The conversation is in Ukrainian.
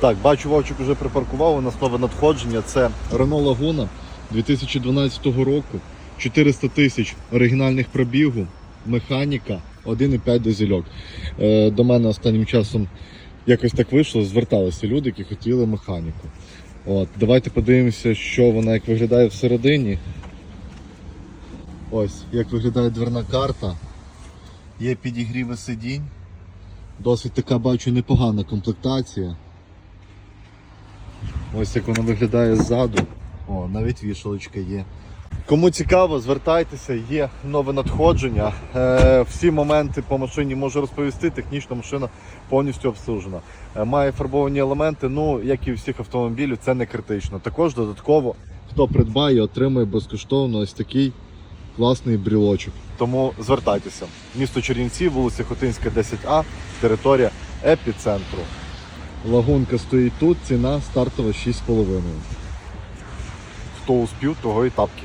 Так, бачу, Вовчик вже припаркував, у нас нове надходження. Це Renault Laguna 2012 року. 400 тисяч оригінальних пробігу, механіка, 1,5 дизельок. Е, до мене останнім часом якось так вийшло, зверталися люди, які хотіли механіку. От, давайте подивимося, що вона як виглядає всередині. Ось, як виглядає дверна карта. Є підігріви сидінь. Досить така бачу непогана комплектація. Ось як воно виглядає ззаду. О, навіть вішалочка є. Кому цікаво, звертайтеся, є нове надходження. Е, всі моменти по машині можу розповісти. Технічно машина повністю обслужена. Е, має фарбовані елементи, ну як і у всіх автомобілів, це не критично. Також додатково, хто придбає, отримує безкоштовно ось такий класний брілочок. Тому звертайтеся. Місто Чернівці, вулиця Хотинська, 10А, територія епіцентру. Лагунка стоїть тут, ціна стартова 6,5. Хто успів, того і тапки.